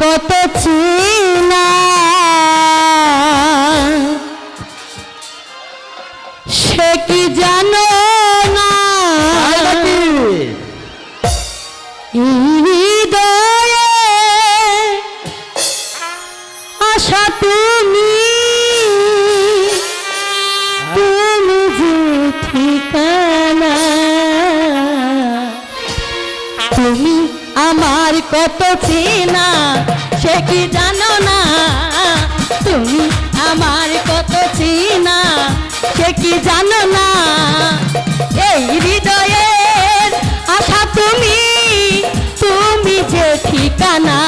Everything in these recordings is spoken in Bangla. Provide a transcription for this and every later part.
কত চিনা। সে কি জানো না? আশা তুমি। তুমি যে ঠিকানা। তুমি আমার কত চেনা, সে কি জানো না? তুমি আমার কত চেনা, সে কি জানো না? এই হৃদয়ের আশা তুমি তুমি যে ঠিকানা।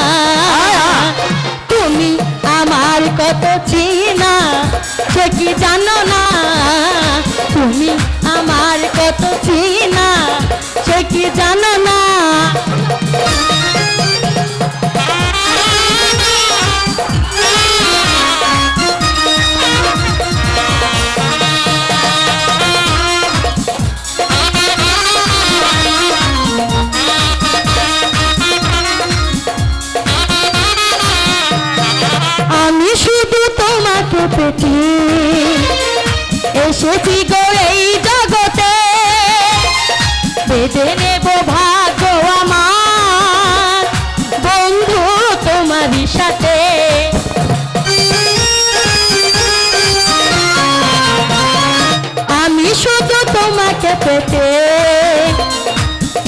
তুমি আমার কত চেনা, সে কি জানো না? তুমি আমার কত চেনা। পেতে এসেছি গো এই জগতে, বেঁধে নেব ভাগ্য আমার। বন্ধু তোমারই সাথে। আমি শুধু তোমাকে পেতে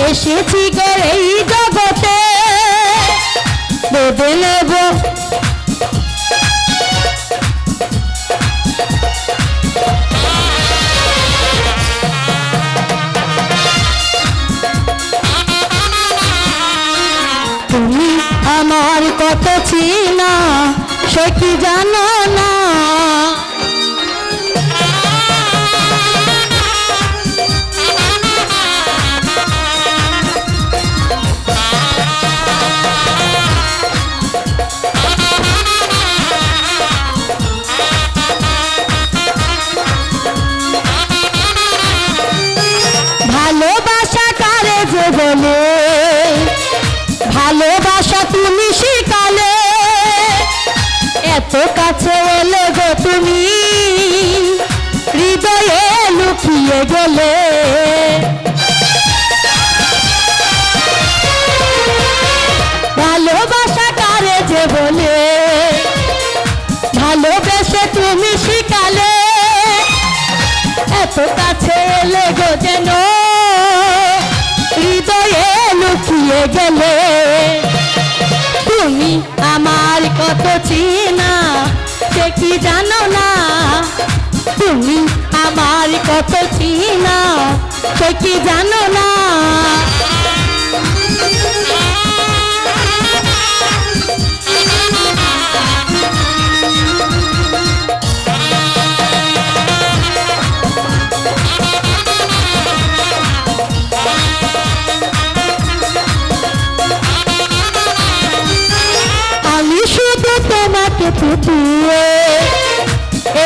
এসেছি গো এই জগতে, বেঁধে নেব কত চিনা সে কি জানো না? ভালোবাসা কারে যে বলে ভালোবাসা তুমি শিখালে লুকিয়ে গেলে ভালোবাসা কারে যে বলে, ভালোবেসে তুমি শিখালে। এত কাছে এলে গো যেন হৃদয়ে লুকিয়ে গেলে। তুমি আমার কত চিনা, সে কি জানো না? তুমি আমার কত চিনা সে কি জানো না?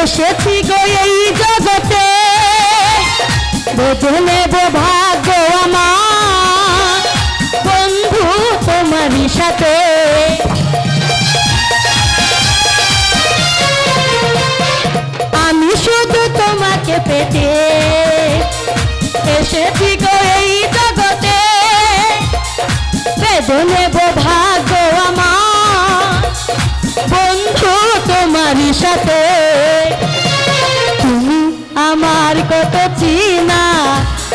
এসেছি গো এই জগতে বুঝে নেব ভাগ্য আমার। বন্ধু তোমারই সাথে। আমি শুধু তোমাকে পেতে এসেছি গো এই জগতে। বেঁধে নেব ভাগ্য আমার। বন্ধু তোমারই সাথে।